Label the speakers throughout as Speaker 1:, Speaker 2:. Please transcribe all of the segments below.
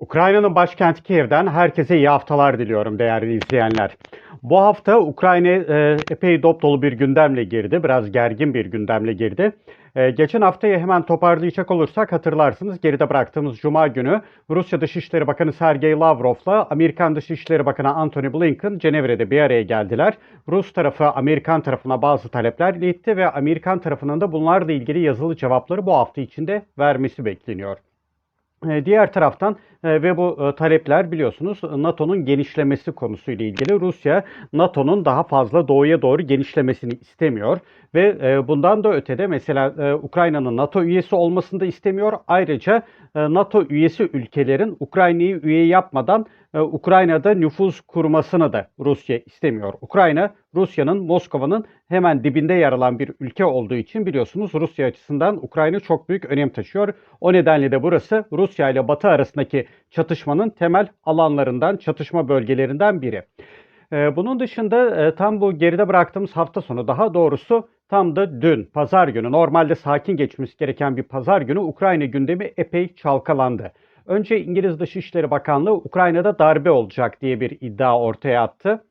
Speaker 1: Ukrayna'nın başkenti Kiev'den herkese iyi haftalar diliyorum değerli izleyenler. Bu hafta Ukrayna e, epey dop dolu bir gündemle girdi. Biraz gergin bir gündemle girdi. E, geçen haftayı hemen toparlayacak olursak hatırlarsınız geride bıraktığımız Cuma günü Rusya Dışişleri Bakanı Sergey Lavrov'la Amerikan Dışişleri Bakanı Antony Blinken Cenevre'de bir araya geldiler. Rus tarafı Amerikan tarafına bazı talepler iletti ve Amerikan tarafının da bunlarla ilgili yazılı cevapları bu hafta içinde vermesi bekleniyor. E, Diğer taraftan e, ve bu e, talepler biliyorsunuz NATO'nun genişlemesi konusuyla ilgili. Rusya NATO'nun daha fazla doğuya doğru genişlemesini istemiyor ve e, bundan da ötede mesela Ukrayna'nın NATO üyesi olmasını da istemiyor. Ayrıca NATO üyesi ülkelerin Ukrayna'yı üye yapmadan Ukrayna'da nüfuz kurmasını da Rusya istemiyor. Ukrayna Rusya'nın Moskova'nın hemen dibinde yer alan bir ülke olduğu için biliyorsunuz Rusya açısından Ukrayna çok büyük önem taşıyor. O nedenle de burası Rusya ile Batı arasındaki çatışmanın temel alanlarından, çatışma bölgelerinden biri. Ee, Bunun dışında e, tam bu geride bıraktığımız hafta sonu daha doğrusu tam da dün pazar günü normalde sakin geçmesi gereken bir pazar günü Ukrayna gündemi epey çalkalandı. Önce İngiliz Dışişleri Bakanlığı Ukrayna'da darbe olacak diye bir iddia ortaya attı.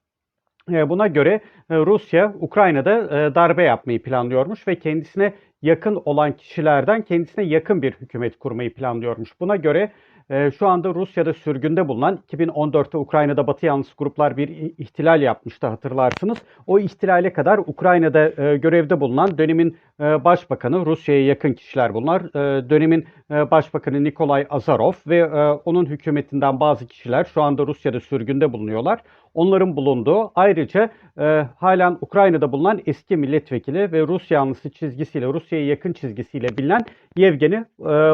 Speaker 1: E, Buna göre e, Rusya Ukrayna'da e, darbe yapmayı planlıyormuş ve kendisine yakın olan kişilerden kendisine yakın bir hükümet kurmayı planlıyormuş. Buna göre e, şu anda Rusya'da sürgünde bulunan 2014'te Ukrayna'da Batı yanlısı gruplar bir ihtilal yapmıştı hatırlarsınız. O ihtilale kadar Ukrayna'da e, görevde bulunan dönemin e, başbakanı Rusya'ya yakın kişiler bunlar. E, dönemin başbakanı Nikolay Azarov ve onun hükümetinden bazı kişiler şu anda Rusya'da sürgünde bulunuyorlar. Onların bulunduğu ayrıca e, halen Ukrayna'da bulunan eski milletvekili ve Rus yanlısı çizgisiyle, Rusya'ya yakın çizgisiyle bilinen Yevgeni e,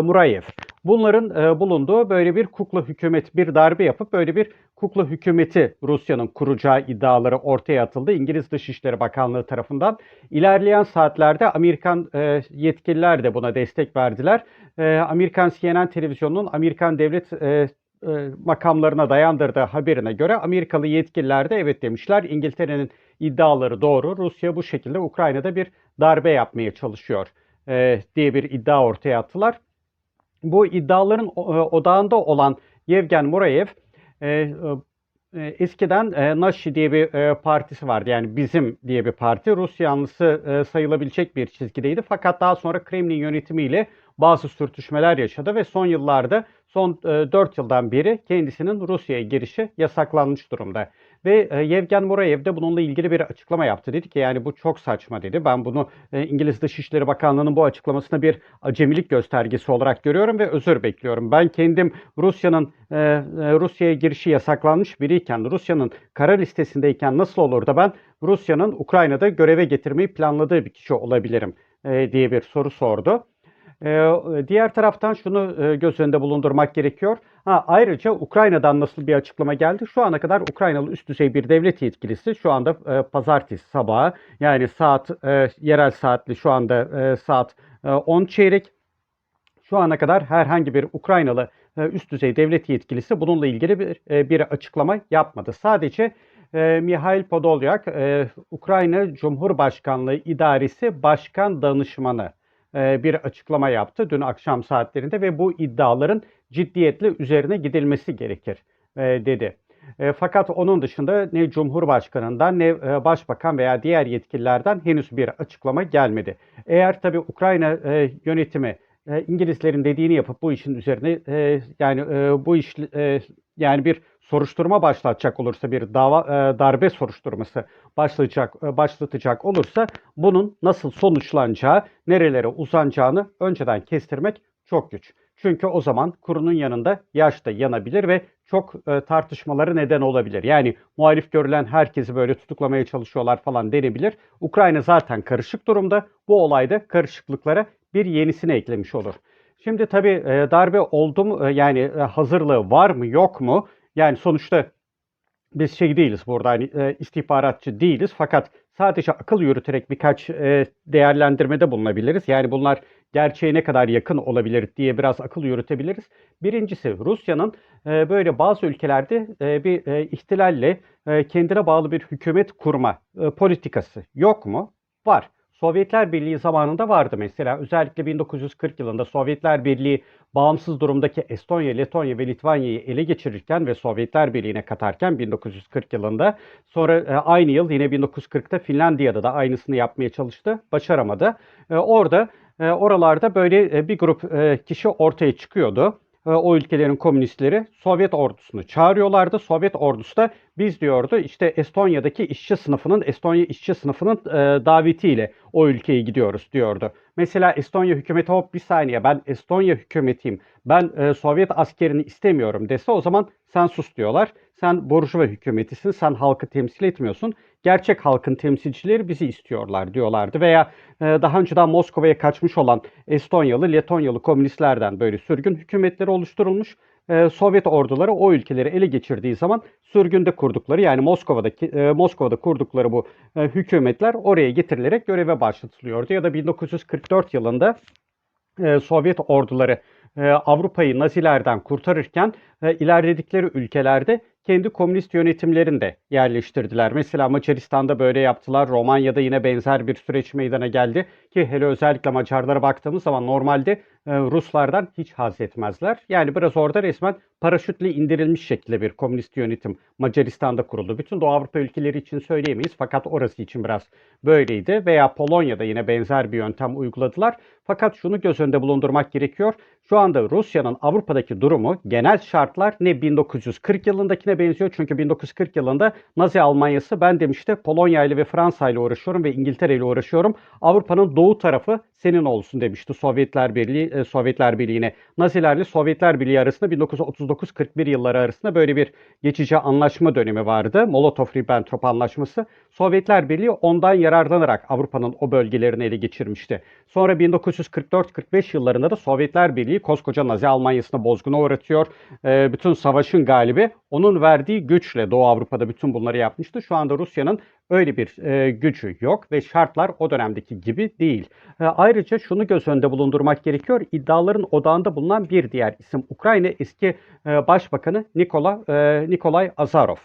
Speaker 1: Murayev. Bunların e, bulunduğu böyle bir kukla hükümet, bir darbe yapıp böyle bir kukla hükümeti Rusya'nın kuracağı iddiaları ortaya atıldı. İngiliz Dışişleri Bakanlığı tarafından. İlerleyen saatlerde Amerikan e, yetkililer de buna destek verdiler. E, Amerikan CNN televizyonunun Amerikan devlet e, e, makamlarına dayandırdığı haberine göre Amerikalı yetkililer de evet demişler. İngiltere'nin iddiaları doğru. Rusya bu şekilde Ukrayna'da bir darbe yapmaya çalışıyor e, diye bir iddia ortaya attılar. Bu iddiaların e, odağında olan Yevgen Murayev e, e, eskiden Nashi diye bir partisi vardı. Yani bizim diye bir parti. Rus yanlısı sayılabilecek bir çizgideydi. Fakat daha sonra Kremlin yönetimiyle bazı sürtüşmeler yaşadı ve son yıllarda son e, 4 yıldan beri kendisinin Rusya'ya girişi yasaklanmış durumda. Ve e, Yevgen Murayev de bununla ilgili bir açıklama yaptı. Dedi ki yani bu çok saçma dedi. Ben bunu e, İngiliz Dışişleri Bakanlığı'nın bu açıklamasına bir acemilik göstergesi olarak görüyorum ve özür bekliyorum. Ben kendim Rusya'nın e, e, Rusya'ya girişi yasaklanmış biriyken, Rusya'nın kara listesindeyken nasıl olur da ben Rusya'nın Ukrayna'da göreve getirmeyi planladığı bir kişi olabilirim e, diye bir soru sordu. Ee, diğer taraftan şunu e, göz önünde bulundurmak gerekiyor. Ha, ayrıca Ukrayna'dan nasıl bir açıklama geldi? Şu ana kadar Ukraynalı üst düzey bir devlet yetkilisi şu anda e, pazartesi sabahı yani saat e, yerel saatli şu anda e, saat e, 10 çeyrek şu ana kadar herhangi bir Ukraynalı e, üst düzey devlet yetkilisi bununla ilgili bir, e, bir açıklama yapmadı. Sadece e, Mihail Podolyak, e, Ukrayna Cumhurbaşkanlığı İdaresi Başkan Danışmanı e, bir açıklama yaptı dün akşam saatlerinde ve bu iddiaların ciddiyetle üzerine gidilmesi gerekir e, dedi. E, fakat onun dışında ne Cumhurbaşkanı'ndan ne e, Başbakan veya diğer yetkililerden henüz bir açıklama gelmedi. Eğer tabii Ukrayna e, yönetimi e, İngilizlerin dediğini yapıp bu işin üzerine e, yani e, bu iş e, yani bir soruşturma başlatacak olursa bir dava e, darbe soruşturması başlayacak e, başlatacak olursa bunun nasıl sonuçlanacağı, nerelere uzanacağını önceden kestirmek çok güç. Çünkü o zaman kurunun yanında yaş da yanabilir ve çok e, tartışmaları neden olabilir. Yani muhalif görülen herkesi böyle tutuklamaya çalışıyorlar falan denebilir. Ukrayna zaten karışık durumda. Bu olayda karışıklıklara bir yenisini eklemiş olur. Şimdi tabii e, darbe oldu mu e, yani e, hazırlığı var mı yok mu? Yani sonuçta biz şey değiliz burada hani e, istihbaratçı değiliz fakat sadece akıl yürüterek birkaç e, değerlendirmede bulunabiliriz. Yani bunlar gerçeğe ne kadar yakın olabilir diye biraz akıl yürütebiliriz. Birincisi Rusya'nın e, böyle bazı ülkelerde e, bir e, ihtilalle e, kendine bağlı bir hükümet kurma e, politikası yok mu? Var. Sovyetler Birliği zamanında vardı mesela. Özellikle 1940 yılında Sovyetler Birliği bağımsız durumdaki Estonya, Letonya ve Litvanya'yı ele geçirirken ve Sovyetler Birliği'ne katarken 1940 yılında sonra e, aynı yıl yine 1940'ta Finlandiya'da da aynısını yapmaya çalıştı. Başaramadı. E, orada e, oralarda böyle bir grup kişi ortaya çıkıyordu. E, o ülkelerin komünistleri Sovyet ordusunu çağırıyorlardı. Sovyet ordusu da biz diyordu işte Estonya'daki işçi sınıfının, Estonya işçi sınıfının e, davetiyle o ülkeye gidiyoruz diyordu. Mesela Estonya hükümeti hop bir saniye ben Estonya hükümetiyim, ben e, Sovyet askerini istemiyorum dese o zaman sen sus diyorlar. Sen burjuva hükümetisin, sen halkı temsil etmiyorsun. Gerçek halkın temsilcileri bizi istiyorlar diyorlardı. Veya e, daha önceden Moskova'ya kaçmış olan Estonyalı, Letonyalı komünistlerden böyle sürgün hükümetleri oluşturulmuş. E, Sovyet orduları o ülkeleri ele geçirdiği zaman sürgünde kurdukları yani Moskova'daki e, Moskova'da kurdukları bu e, hükümetler oraya getirilerek göreve başlatılıyordu. Ya da 1944 yılında Sovyet orduları Avrupa'yı Nazilerden kurtarırken ilerledikleri ülkelerde kendi komünist yönetimlerini de yerleştirdiler. Mesela Macaristan'da böyle yaptılar. Romanya'da yine benzer bir süreç meydana geldi ki hele özellikle Macarlara baktığımız zaman normalde Ruslardan hiç haz etmezler. Yani biraz orada resmen paraşütle indirilmiş şekilde bir komünist yönetim Macaristan'da kuruldu. Bütün Doğu Avrupa ülkeleri için söyleyemeyiz fakat orası için biraz böyleydi. Veya Polonya'da yine benzer bir yöntem uyguladılar. Fakat şunu göz önünde bulundurmak gerekiyor. Şu anda Rusya'nın Avrupa'daki durumu genel şartlar ne 1940 yılındakine benziyor. Çünkü 1940 yılında Nazi Almanyası ben demişti Polonya ile ve Fransa ile uğraşıyorum ve İngiltere ile uğraşıyorum. Avrupa'nın doğu tarafı senin olsun demişti Sovyetler Birliği e, Sovyetler Birliği'ne. Nazilerle Sovyetler Birliği arasında 1939-41 yılları arasında böyle bir geçici anlaşma dönemi vardı. Molotov-Ribbentrop anlaşması. Sovyetler Birliği ondan yararlanarak Avrupa'nın o bölgelerini ele geçirmişti. Sonra 1944-45 yıllarında da Sovyetler Birliği koskoca Nazi Almanyası'na bozguna uğratıyor. E, bütün savaşın galibi onun verdiği güçle Doğu Avrupa'da bütün bunları yapmıştı. Şu anda Rusya'nın öyle bir e, gücü yok ve şartlar o dönemdeki gibi değil. E, ayrıca şunu göz önünde bulundurmak gerekiyor. İddiaların odağında bulunan bir diğer isim Ukrayna eski e, Başbakanı Nikola e, Nikolay Azarov.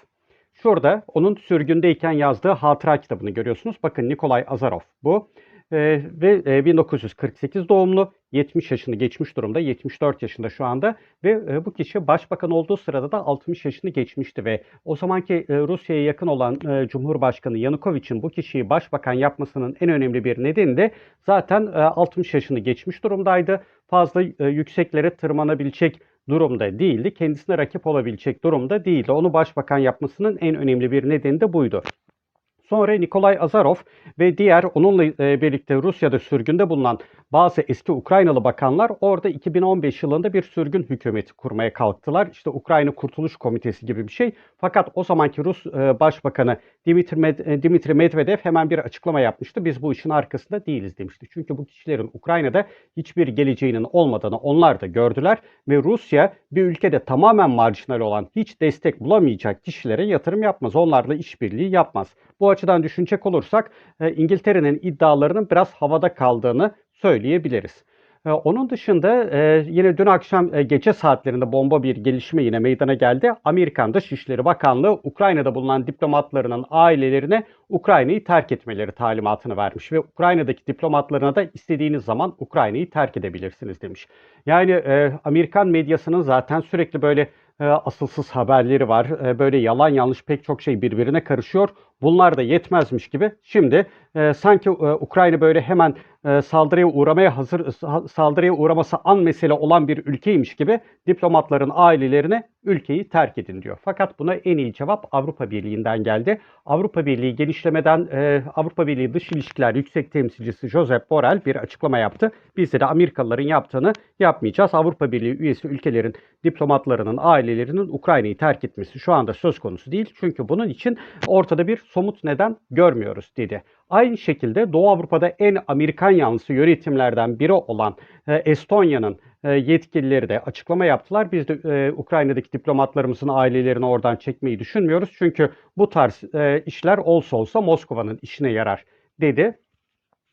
Speaker 1: Şurada onun sürgündeyken yazdığı hatıra kitabını görüyorsunuz. Bakın Nikolay Azarov bu. Ee, ve e, 1948 doğumlu, 70 yaşını geçmiş durumda, 74 yaşında şu anda ve e, bu kişi başbakan olduğu sırada da 60 yaşını geçmişti ve o zamanki e, Rusya'ya yakın olan e, Cumhurbaşkanı Yanukovic'in bu kişiyi başbakan yapmasının en önemli bir nedeni de zaten e, 60 yaşını geçmiş durumdaydı. Fazla e, yükseklere tırmanabilecek durumda değildi. Kendisine rakip olabilecek durumda değildi. Onu başbakan yapmasının en önemli bir nedeni de buydu. Sonra Nikolay Azarov ve diğer onunla e, birlikte Rusya'da sürgünde bulunan bazı eski Ukraynalı bakanlar orada 2015 yılında bir sürgün hükümeti kurmaya kalktılar. İşte Ukrayna Kurtuluş Komitesi gibi bir şey. Fakat o zamanki Rus e, Başbakanı e, Dimitri Medvedev hemen bir açıklama yapmıştı. Biz bu işin arkasında değiliz demişti. Çünkü bu kişilerin Ukrayna'da hiçbir geleceğinin olmadığını onlar da gördüler ve Rusya bir ülkede tamamen marjinal olan hiç destek bulamayacak kişilere yatırım yapmaz. Onlarla işbirliği yapmaz. Bu açıdan düşünecek olursak e, İngiltere'nin iddialarının biraz havada kaldığını söyleyebiliriz. E, onun dışında e, yine dün akşam gece saatlerinde bomba bir gelişme yine meydana geldi. Amerikan Dışişleri Bakanlığı Ukrayna'da bulunan diplomatlarının ailelerine Ukrayna'yı terk etmeleri talimatını vermiş ve Ukrayna'daki diplomatlarına da istediğiniz zaman Ukrayna'yı terk edebilirsiniz demiş. Yani Amerikan medyasının zaten sürekli böyle asılsız haberleri var. E, böyle yalan yanlış pek çok şey birbirine karışıyor. Bunlar da yetmezmiş gibi şimdi e, sanki e, Ukrayna böyle hemen e, saldırıya uğramaya hazır saldırıya uğraması an mesele olan bir ülkeymiş gibi diplomatların ailelerine ülkeyi terk edin diyor. Fakat buna en iyi cevap Avrupa Birliği'nden geldi. Avrupa Birliği genişlemeden e, Avrupa Birliği Dış İlişkiler Yüksek Temsilcisi Josep Borrell bir açıklama yaptı. Biz de Amerikalıların yaptığını yapmayacağız. Avrupa Birliği üyesi ülkelerin diplomatlarının ailelerinin Ukrayna'yı terk etmesi şu anda söz konusu değil. Çünkü bunun için ortada bir somut neden görmüyoruz dedi. Aynı şekilde Doğu Avrupa'da en Amerikan yanlısı yönetimlerden biri olan e, Estonya'nın e, yetkilileri de açıklama yaptılar. Biz de e, Ukrayna'daki diplomatlarımızın ailelerini oradan çekmeyi düşünmüyoruz. Çünkü bu tarz işler olsa olsa Moskova'nın işine yarar dedi.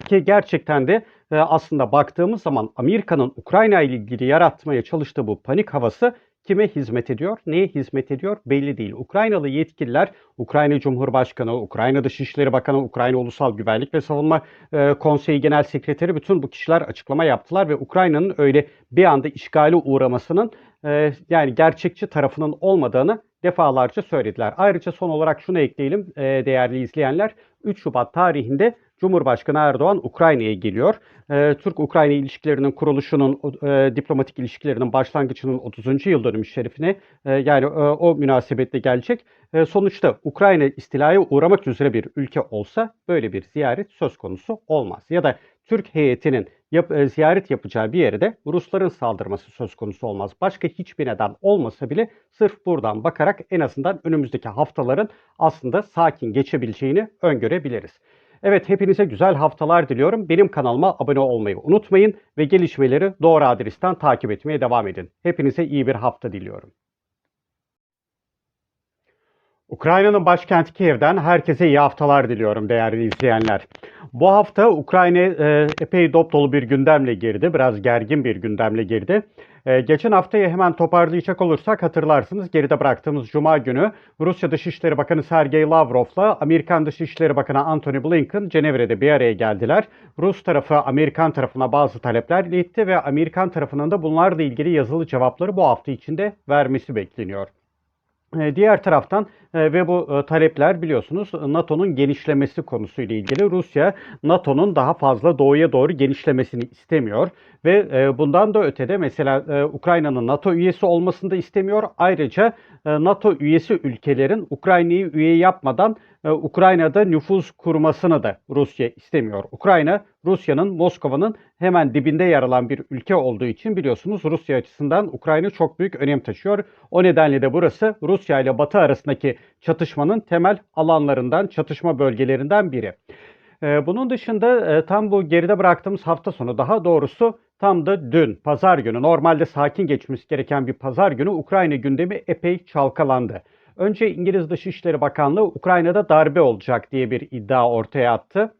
Speaker 1: Ki gerçekten de aslında baktığımız zaman Amerika'nın Ukrayna ile ilgili yaratmaya çalıştığı bu panik havası kime hizmet ediyor, neye hizmet ediyor belli değil. Ukraynalı yetkililer, Ukrayna Cumhurbaşkanı, Ukrayna Dışişleri Bakanı, Ukrayna Ulusal Güvenlik ve Savunma e, Konseyi Genel Sekreteri bütün bu kişiler açıklama yaptılar ve Ukrayna'nın öyle bir anda işgale uğramasının e, yani gerçekçi tarafının olmadığını defalarca söylediler. Ayrıca son olarak şunu ekleyelim e, değerli izleyenler. 3 Şubat tarihinde Cumhurbaşkanı Erdoğan Ukrayna'ya geliyor. E, Türk-Ukrayna ilişkilerinin kuruluşunun, e, diplomatik ilişkilerinin başlangıcının 30. yıl dönümü şerifine e, yani e, o münasebetle gelecek. E, sonuçta Ukrayna istilaya uğramak üzere bir ülke olsa böyle bir ziyaret söz konusu olmaz. Ya da Türk heyetinin yap, e, ziyaret yapacağı bir yere de Rusların saldırması söz konusu olmaz. Başka hiçbir neden olmasa bile sırf buradan bakarak en azından önümüzdeki haftaların aslında sakin geçebileceğini öngörebiliriz. Evet hepinize güzel haftalar diliyorum. Benim kanalıma abone olmayı unutmayın ve gelişmeleri doğru adresten takip etmeye devam edin. Hepinize iyi bir hafta diliyorum. Ukrayna'nın başkenti Kiev'den herkese iyi haftalar diliyorum değerli izleyenler. Bu hafta Ukrayna e, epey dop dolu bir gündemle girdi. Biraz gergin bir gündemle girdi. E, geçen haftayı hemen toparlayacak olursak hatırlarsınız geride bıraktığımız Cuma günü Rusya Dışişleri Bakanı Sergey Lavrov'la Amerikan Dışişleri Bakanı Antony Blinken Cenevre'de bir araya geldiler. Rus tarafı Amerikan tarafına bazı talepler iletti ve Amerikan tarafının da bunlarla ilgili yazılı cevapları bu hafta içinde vermesi bekleniyor. E, diğer taraftan e, ve bu e, talepler biliyorsunuz NATO'nun genişlemesi konusuyla ilgili. Rusya NATO'nun daha fazla doğuya doğru genişlemesini istemiyor ve bundan da ötede mesela Ukrayna'nın NATO üyesi olmasını da istemiyor. Ayrıca NATO üyesi ülkelerin Ukrayna'yı üye yapmadan Ukrayna'da nüfuz kurmasını da Rusya istemiyor. Ukrayna Rusya'nın Moskova'nın hemen dibinde yer alan bir ülke olduğu için biliyorsunuz Rusya açısından Ukrayna çok büyük önem taşıyor. O nedenle de burası Rusya ile Batı arasındaki çatışmanın temel alanlarından, çatışma bölgelerinden biri. Ee, bunun dışında e, tam bu geride bıraktığımız hafta sonu daha doğrusu tam da dün pazar günü normalde sakin geçmesi gereken bir pazar günü Ukrayna gündemi epey çalkalandı. Önce İngiliz Dışişleri Bakanlığı Ukrayna'da darbe olacak diye bir iddia ortaya attı.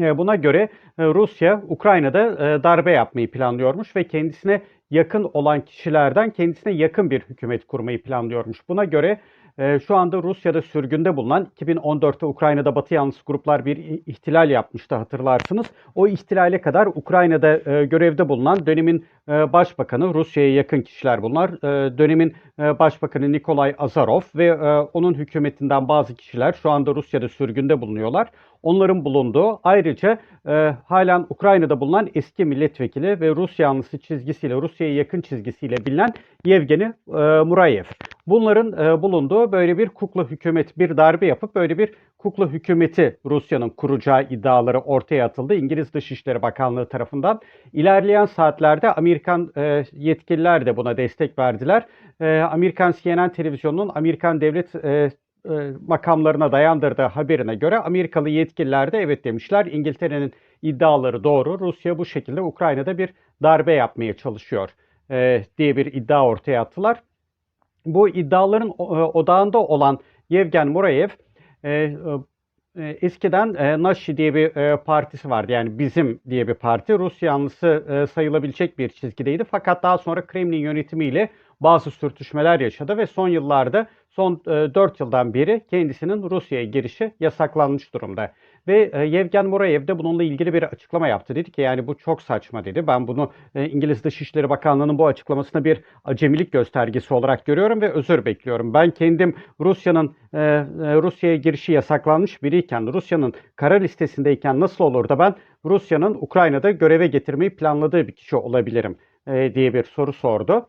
Speaker 1: Ee, buna göre e, Rusya Ukrayna'da e, darbe yapmayı planlıyormuş ve kendisine yakın olan kişilerden kendisine yakın bir hükümet kurmayı planlıyormuş. Buna göre e, şu anda Rusya'da sürgünde bulunan 2014'te Ukrayna'da Batı yanlısı gruplar bir ihtilal yapmıştı hatırlarsınız. O ihtilale kadar Ukrayna'da e, görevde bulunan dönemin e, başbakanı Rusya'ya yakın kişiler bunlar. E, dönemin başbakanı Nikolay Azarov ve onun hükümetinden bazı kişiler şu anda Rusya'da sürgünde bulunuyorlar. Onların bulunduğu ayrıca e, halen Ukrayna'da bulunan eski milletvekili ve Rus yanlısı çizgisiyle, Rusya'ya yakın çizgisiyle bilinen Yevgeni e, Murayev. Bunların e, bulunduğu böyle bir kukla hükümet, bir darbe yapıp böyle bir kukla hükümeti Rusya'nın kuracağı iddiaları ortaya atıldı. İngiliz Dışişleri Bakanlığı tarafından. İlerleyen saatlerde Amerikan e, yetkililer de buna destek verdiler. E, Amerikan CNN televizyonunun Amerikan devlet e, e, makamlarına dayandırdığı haberine göre Amerikalı yetkililer de evet demişler. İngiltere'nin iddiaları doğru. Rusya bu şekilde Ukrayna'da bir darbe yapmaya çalışıyor e, diye bir iddia ortaya attılar. Bu iddiaların e, odağında olan Yevgen Murayev e, e, eskiden Nashi diye bir partisi vardı. Yani bizim diye bir parti. Rus yanlısı sayılabilecek bir çizgideydi. Fakat daha sonra Kremlin yönetimiyle bazı sürtüşmeler yaşadı ve son yıllarda son e, 4 yıldan beri kendisinin Rusya'ya girişi yasaklanmış durumda. Ve e, Yevgen Murayev de bununla ilgili bir açıklama yaptı. Dedi ki yani bu çok saçma dedi. Ben bunu e, İngiliz Dışişleri Bakanlığı'nın bu açıklamasına bir acemilik göstergesi olarak görüyorum ve özür bekliyorum. Ben kendim Rusya'nın e, e, Rusya'ya girişi yasaklanmış biriyken, Rusya'nın kara listesindeyken nasıl olur da ben Rusya'nın Ukrayna'da göreve getirmeyi planladığı bir kişi olabilirim diye bir soru sordu.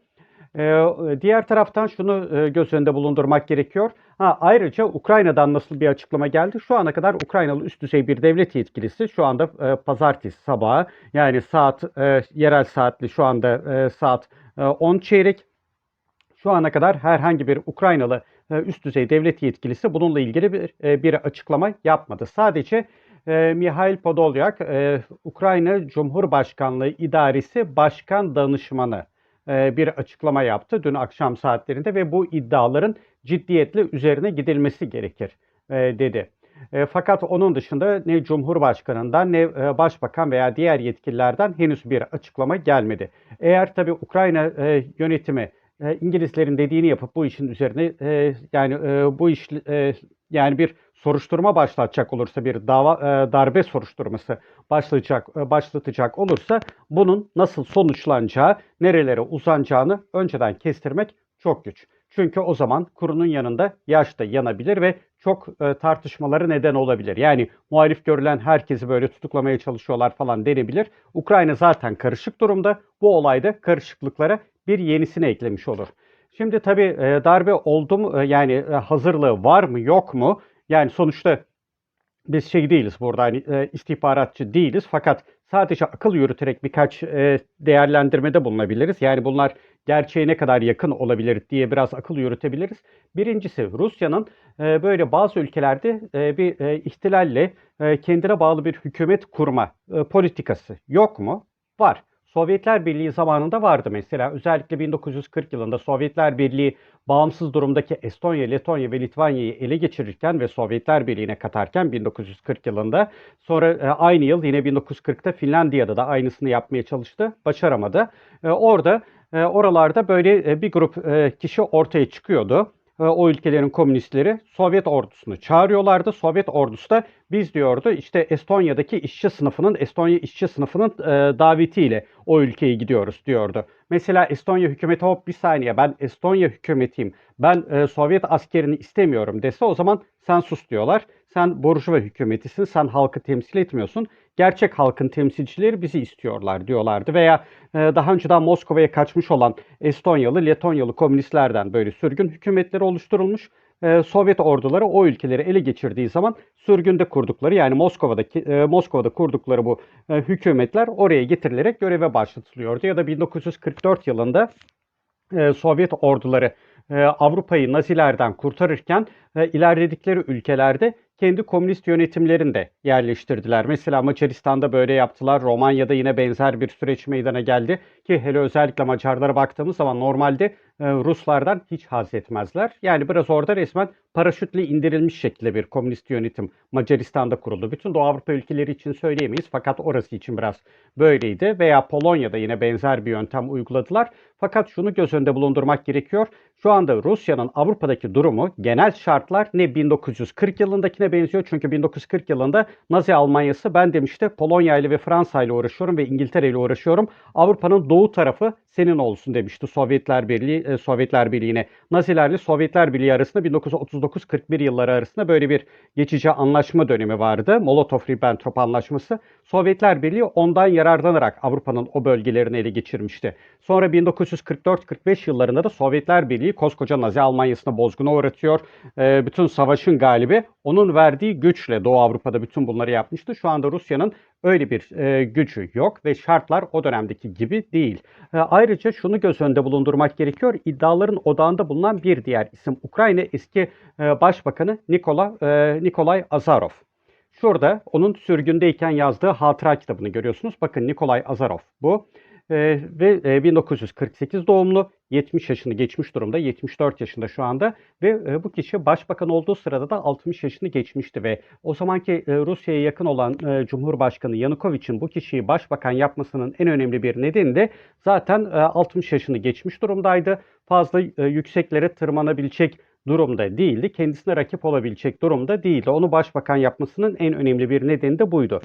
Speaker 1: Ee, diğer taraftan şunu e, göz önünde bulundurmak gerekiyor. Ha, ayrıca Ukrayna'dan nasıl bir açıklama geldi? Şu ana kadar Ukraynalı üst düzey bir devlet yetkilisi şu anda e, pazartesi sabahı yani saat e, yerel saatli şu anda e, saat e, 10 çeyrek. Şu ana kadar herhangi bir Ukraynalı e, üst düzey devlet yetkilisi bununla ilgili bir, e, bir açıklama yapmadı. Sadece e, Mihail Podolyak, e, Ukrayna Cumhurbaşkanlığı İdaresi Başkan Danışmanı bir açıklama yaptı dün akşam saatlerinde ve bu iddiaların ciddiyetle üzerine gidilmesi gerekir e, dedi. E, fakat onun dışında ne Cumhurbaşkanı'ndan ne Başbakan veya diğer yetkililerden henüz bir açıklama gelmedi. Eğer tabi Ukrayna yönetimi e, İngilizlerin dediğini yapıp bu işin üzerine e, yani e, bu iş e, yani bir soruşturma başlatacak olursa bir dava e, darbe soruşturması başlayacak e, başlatacak olursa bunun nasıl sonuçlanacağı, nerelere uzanacağını önceden kestirmek çok güç. Çünkü o zaman kurunun yanında yaş da yanabilir ve çok e, tartışmaları neden olabilir. Yani muhalif görülen herkesi böyle tutuklamaya çalışıyorlar falan denebilir. Ukrayna zaten karışık durumda. Bu olayda karışıklıklara bir yenisini eklemiş olur. Şimdi tabii e, darbe oldu mu e, yani e, hazırlığı var mı yok mu? Yani sonuçta biz şey değiliz burada hani e, istihbaratçı değiliz fakat sadece akıl yürüterek birkaç e, değerlendirmede bulunabiliriz. Yani bunlar gerçeğe ne kadar yakın olabilir diye biraz akıl yürütebiliriz. Birincisi Rusya'nın e, böyle bazı ülkelerde e, bir e, ihtilalle e, kendine bağlı bir hükümet kurma e, politikası yok mu? Var. Sovyetler Birliği zamanında vardı mesela. Özellikle 1940 yılında Sovyetler Birliği bağımsız durumdaki Estonya, Letonya ve Litvanya'yı ele geçirirken ve Sovyetler Birliği'ne katarken 1940 yılında sonra e, aynı yıl yine 1940'ta Finlandiya'da da aynısını yapmaya çalıştı. Başaramadı. E, orada e, oralarda böyle bir grup kişi ortaya çıkıyordu. E, o ülkelerin komünistleri Sovyet ordusunu çağırıyorlardı. Sovyet ordusu da biz diyordu işte Estonya'daki işçi sınıfının, Estonya işçi sınıfının e, davetiyle o ülkeye gidiyoruz diyordu. Mesela Estonya hükümeti hop bir saniye ben Estonya hükümetiyim, ben e, Sovyet askerini istemiyorum dese o zaman sen sus diyorlar. Sen burjuva hükümetisin, sen halkı temsil etmiyorsun. Gerçek halkın temsilcileri bizi istiyorlar diyorlardı. Veya e, daha önceden Moskova'ya kaçmış olan Estonyalı, Letonyalı komünistlerden böyle sürgün hükümetleri oluşturulmuş. E, Sovyet orduları o ülkeleri ele geçirdiği zaman sürgünde kurdukları yani Moskova'daki e, Moskova'da kurdukları bu e, hükümetler oraya getirilerek göreve başlatılıyordu. Ya da 1944 yılında e, Sovyet orduları e, Avrupa'yı Nazilerden kurtarırken e, ilerledikleri ülkelerde kendi komünist yönetimlerini de yerleştirdiler. Mesela Macaristan'da böyle yaptılar. Romanya'da yine benzer bir süreç meydana geldi ki hele özellikle Macarlara baktığımız zaman normalde Ruslardan hiç haz etmezler. Yani biraz orada resmen paraşütle indirilmiş şekilde bir komünist yönetim Macaristan'da kuruldu. Bütün Doğu Avrupa ülkeleri için söyleyemeyiz fakat orası için biraz böyleydi. Veya Polonya'da yine benzer bir yöntem uyguladılar. Fakat şunu göz önünde bulundurmak gerekiyor. Şu anda Rusya'nın Avrupa'daki durumu genel şartlar ne 1940 yılındakine benziyor. Çünkü 1940 yılında Nazi Almanyası ben demişti Polonya ile ve Fransa ile uğraşıyorum ve İngiltere ile uğraşıyorum. Avrupa'nın doğu tarafı senin olsun demişti Sovyetler Birliği e, Sovyetler Birliği'ne. Nazilerle Sovyetler Birliği arasında 1939-41 yılları arasında böyle bir geçici anlaşma dönemi vardı. Molotov-Ribbentrop anlaşması. Sovyetler Birliği ondan yararlanarak Avrupa'nın o bölgelerini ele geçirmişti. Sonra 1944-45 yıllarında da Sovyetler Birliği koskoca Nazi Almanya'sını bozguna uğratıyor. E, bütün savaşın galibi onun verdiği güçle Doğu Avrupa'da bütün bunları yapmıştı. Şu anda Rusya'nın öyle bir e, gücü yok ve şartlar o dönemdeki gibi değil. E, ayrıca şunu göz önünde bulundurmak gerekiyor. İddiaların odağında bulunan bir diğer isim Ukrayna eski e, Başbakanı Nikola e, Nikolay Azarov. Şurada onun sürgündeyken yazdığı hatıra kitabını görüyorsunuz. Bakın Nikolay Azarov bu. Ve e, 1948 doğumlu, 70 yaşını geçmiş durumda, 74 yaşında şu anda ve bu kişi başbakan olduğu sırada da 60 yaşını geçmişti ve o zamanki Rusya'ya yakın olan Cumhurbaşkanı Yanukovic'in bu kişiyi başbakan yapmasının en önemli bir nedeni de zaten e, 60 yaşını geçmiş durumdaydı. Fazla yükseklere tırmanabilecek durumda değildi. Kendisine rakip olabilecek durumda değildi. Onu başbakan yapmasının en önemli bir nedeni de buydu.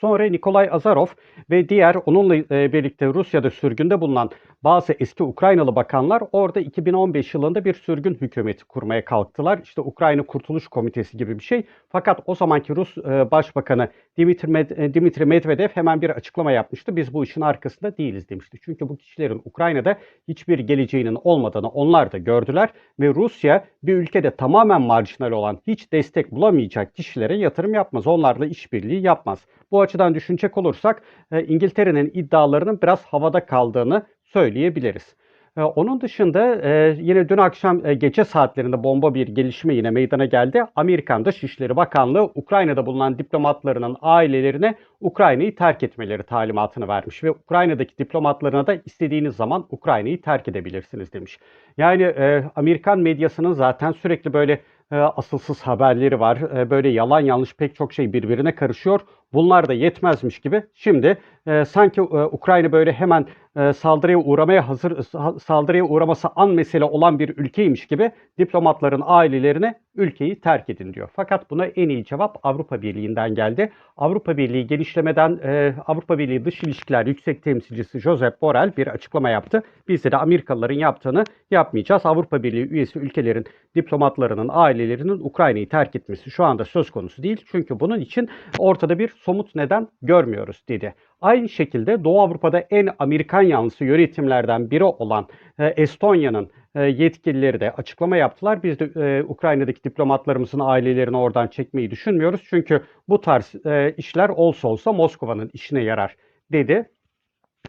Speaker 1: Sonra Nikolay Azarov ve diğer onunla e, birlikte Rusya'da sürgünde bulunan bazı eski Ukraynalı bakanlar orada 2015 yılında bir sürgün hükümeti kurmaya kalktılar. İşte Ukrayna Kurtuluş Komitesi gibi bir şey. Fakat o zamanki Rus e, Başbakanı e, Dimitri Medvedev hemen bir açıklama yapmıştı. Biz bu işin arkasında değiliz demişti. Çünkü bu kişilerin Ukrayna'da hiçbir geleceğinin olmadığını onlar da gördüler ve Rusya bir ülkede tamamen marjinal olan hiç destek bulamayacak kişilere yatırım yapmaz. Onlarla işbirliği yapmaz. Bu açıdan düşünecek olursak e, İngiltere'nin iddialarının biraz havada kaldığını söyleyebiliriz. E, onun dışında e, yine dün akşam e, gece saatlerinde bomba bir gelişme yine meydana geldi. Amerikan Dışişleri Bakanlığı Ukrayna'da bulunan diplomatlarının ailelerine Ukrayna'yı terk etmeleri talimatını vermiş ve Ukrayna'daki diplomatlarına da istediğiniz zaman Ukrayna'yı terk edebilirsiniz demiş. Yani Amerikan medyasının zaten sürekli böyle asılsız haberleri var. Böyle yalan yanlış pek çok şey birbirine karışıyor. Bunlar da yetmezmiş gibi şimdi e, sanki e, Ukrayna böyle hemen e, saldırıya uğramaya hazır sa- saldırıya uğraması an mesele olan bir ülkeymiş gibi diplomatların ailelerine ülkeyi terk edin diyor. Fakat buna en iyi cevap Avrupa Birliği'nden geldi. Avrupa Birliği genişlemeden e, Avrupa Birliği Dış İlişkiler Yüksek Temsilcisi Josep Borrell bir açıklama yaptı. Biz de Amerikalıların yaptığını yapmayacağız. Avrupa Birliği üyesi ülkelerin diplomatlarının ailelerinin Ukrayna'yı terk etmesi şu anda söz konusu değil. Çünkü bunun için ortada bir somut neden görmüyoruz dedi. Aynı şekilde Doğu Avrupa'da en Amerikan yanlısı yönetimlerden biri olan e, Estonya'nın e, yetkilileri de açıklama yaptılar. Biz de e, Ukrayna'daki diplomatlarımızın ailelerini oradan çekmeyi düşünmüyoruz. Çünkü bu tarz işler olsa olsa Moskova'nın işine yarar dedi.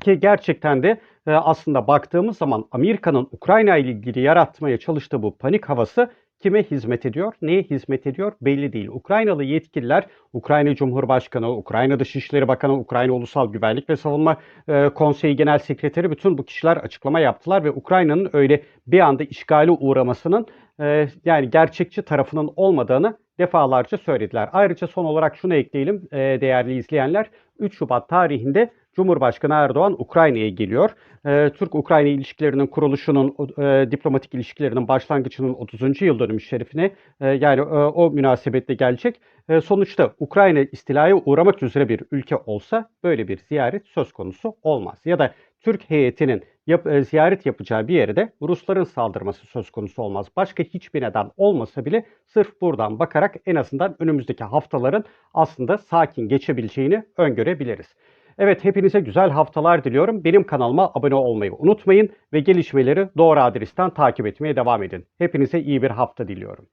Speaker 1: Ki gerçekten de aslında baktığımız zaman Amerika'nın Ukrayna ile ilgili yaratmaya çalıştığı bu panik havası kime hizmet ediyor, neye hizmet ediyor belli değil. Ukraynalı yetkililer, Ukrayna Cumhurbaşkanı, Ukrayna Dışişleri Bakanı, Ukrayna Ulusal Güvenlik ve Savunma e, Konseyi Genel Sekreteri bütün bu kişiler açıklama yaptılar ve Ukrayna'nın öyle bir anda işgale uğramasının e, yani gerçekçi tarafının olmadığını defalarca söylediler. Ayrıca son olarak şunu ekleyelim e, değerli izleyenler. 3 Şubat tarihinde Cumhurbaşkanı Erdoğan Ukrayna'ya geliyor. Ee, Türk-Ukrayna ilişkilerinin kuruluşunun, e, diplomatik ilişkilerinin başlangıcının 30. yıl dönümü şerifine e, yani e, o münasebetle gelecek. E, sonuçta Ukrayna istilaya uğramak üzere bir ülke olsa böyle bir ziyaret söz konusu olmaz. Ya da Türk heyetinin yap, e, ziyaret yapacağı bir yere de Rusların saldırması söz konusu olmaz. Başka hiçbir neden olmasa bile sırf buradan bakarak en azından önümüzdeki haftaların aslında sakin geçebileceğini öngörebiliriz. Evet hepinize güzel haftalar diliyorum. Benim kanalıma abone olmayı unutmayın ve gelişmeleri doğru adresten takip etmeye devam edin. Hepinize iyi bir hafta diliyorum.